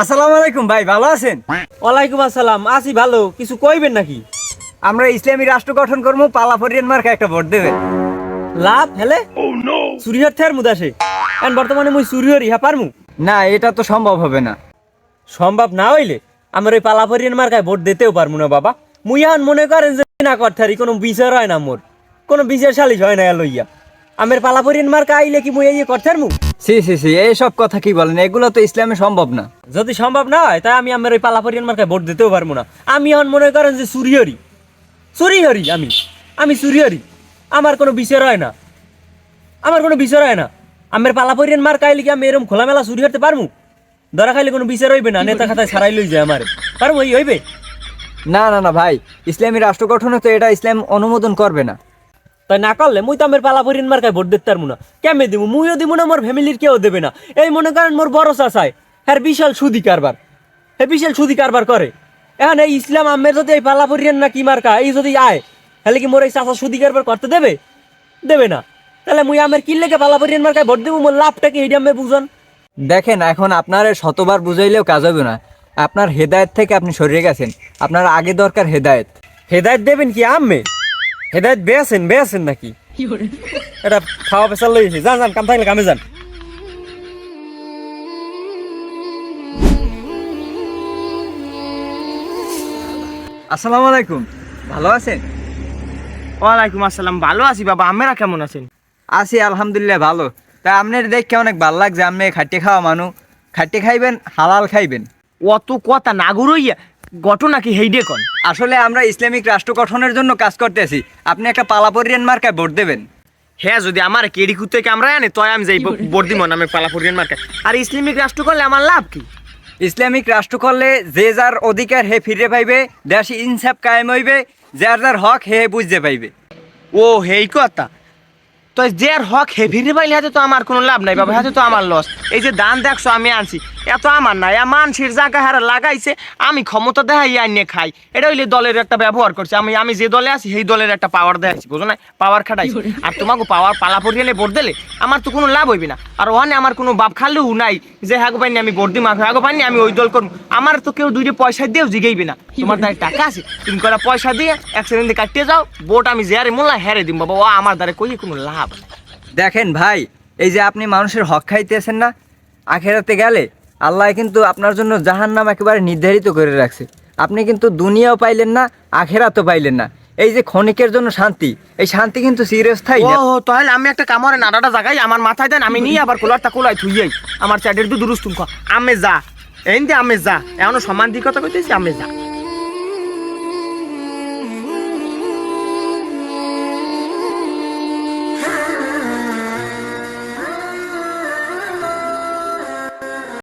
আসসালামু আলাইকুম ভাই ভালো আছেন? ওয়ালাইকুম আসসালাম। আসি ভালো। কিছু কইবেন নাকি? আমরা ইসলামী রাষ্ট্র গঠন করব পালাফরিয়ান মার্কা একটা ভোট দেবেন। লাভ হেলে? সুরিহর থের মুদাসে এখন বর্তমানে মুই সুরিহর ইহা পারমু? না এটা তো সম্ভব হবে না। সম্ভব না হইলে আমার ওই পালাপরিয়ান মার্কায় ভোট দিতেও পারমু না বাবা। মুই এখন মনে করেন যে না করতারি কোনো বিচার হয় না মোর। কোনো বিচার সালিশ হয় না লইয়া। আমার পালাপরিয়ান মার্কা আইলে কি মুই এই করতারমু সি সি সি এইসব কথা কি বলেন? এগুলো তো ইসলামে সম্ভব না। যদি সম্ভব না হয় তাই আমি আমার ওই পালাপরিয়ান মার্কায় ভোট দিতেও পারব না। আমি এখন মনে করেন যে সুরিহরি সুরিহরি আমি। আমি সুরিহরি আমার কোনো বিচার হয় না। আমার কোনো বিচার হয় না। আমার পালাপরিয়ান মার্কা আইলে কি আমি এরকম খোলামেলা চুরি করতে পারমু ধরা খাইলে কোনো বিচার হইবে না নেতা খাতায় ছাড়াই লই যায় আমার। পারমু এই হইবে? না না না ভাই। ইসলামী রাষ্ট্র গঠনে তো এটা ইসলাম অনুমোদন করবে না। তাই না করলে মুই তো আমার পালাপরিয়ান মার্কায় ভোট দিতে পারব না। কেমনে দিব মুইও দিব না মোর ফ্যামিলির কেউ দেবে না। এই মনে করেন মোর বড় চাচাই হ্যাঁ বিশাল সুদি কারবার। হ্যাঁ বিশাল সুদি কারবার করে। এখন এই ইসলাম আমের যদি এই পালাপরিয়ান না কি মার্কা এই যদি আয় তাহলে কি মোর এই চাচা সুদি কারবার করতে দেবে? দেবে না। তাহলে মুই আমার কি লেগে পালাপরিয়ান মার্কায় ভোট দেবো? মোর লাভটা কি এইটা আমি বুঝন? দেখেন এখন আপনার শতবার বুঝাইলেও কাজ হবে না। আপনার হেদায়েত থেকে আপনি সরিয়ে গেছেন। আপনার আগে দরকার হেদায়েত। হেদায়ত দেবেন কি আম্মে? হেদায়ত বে আছেন বে আছেন নাকি এটা খাওয়া পেশাল লইছি যান যান কাম থাকলে কামে যান। আসসালামু আলাইকুম। ভালো আছেন? ওয়ালাইকুম আসসালাম। ভালো আছি বাবা। আমরা কেমন আছেন? আছি আলহামদুলিল্লাহ ভালো। তা আপনার দেখে অনেক ভালো লাগছে। আপনি খাটে খাওয়া মানু। খাটে খাইবেন হালাল খাইবেন। অত কথা না গুরইয়া ঘটনা কি হেইডে কন? আসলে আমরা ইসলামিক রাষ্ট্র গঠনের জন্য কাজ করতেছি। আপনি একটা পালাপরিয়ান মার্কায় ভোট দেবেন। হ্যাঁ যদি আমার কেডি কুত্তে কামড়ায় আনে তয় আমি যাই বর্দি মন আমি পালাপুরিয়ান মার্কা আর ইসলামিক রাষ্ট্র করলে আমার লাভ কি? ইসলামিক রাষ্ট্র করলে যে যার অধিকার হে ফিরে পাইবে দেশ ইনসাফ কায়েম হইবে যার যার হক হে বুঝতে পাইবে। ও হেই কথা। তো যার হক হেভিরে পাইলে হাতে তো আমার কোনো লাভ নাই বাবা হাতে তো আমার লস এই যে দান দেখছ আমি আনছি। এত আমার নাই আর মানসির জায়গা হারা লাগাইছে আমি ক্ষমতা দেখাই আনিয়ে খাই। এটা হইলে দলের একটা ব্যবহার করছে। আমি আমি যে দলে আছি সেই দলের একটা পাওয়ার দেখাইছি বুঝো না পাওয়ার খাটাইছি। আর তোমাকে পাওয়ার পালা পরিয়ালে ভোট দিলে আমার তো কোনো লাভ হইবে না। আর ওখানে আমার কোনো বাপ খালেও নাই যে হাগো পাইনি আমি ভোট দিই মাখো হাগো পাইনি আমি ওই দল করব। আমার তো কেউ দুইটা পয়সা দিয়েও জিগেইবে না। তোমার দ্বারা টাকা আছে তুমি কটা পয়সা দিয়ে অ্যাক্সিডেন্টে কাটিয়ে যাও ভোট আমি যারে মোল্লা হেরে দিম বাবা ও আমার দ্বারা কই কোনো লাভ। দেখেন ভাই, এই যে আপনি মানুষের হক খাইতেছেন না, আখেরাতে গেলে আল্লাহ কিন্তু আপনার জন্য জাহান নাম একেবারে নির্ধারিত করে রাখছে। আপনি কিন্তু দুনিয়াও পাইলেন না, আখেরাতও পাইলেন না। এই যে ক্ষণিকের জন্য শান্তি, এই শান্তি কিন্তু চিরস্থায়ী। ও, তাহলে আমি একটা কামড়ে নাড়াটা জাগাই, আমার মাথায় দেন, আমি নিয়ে আবার কোলারটা কোলাই থুইয়াই। আমার চ্যাটের তো দুরুস্তুম আমি যা, এই আমি যা এমন সমান দিক কথা কইতেছি, আমি যা।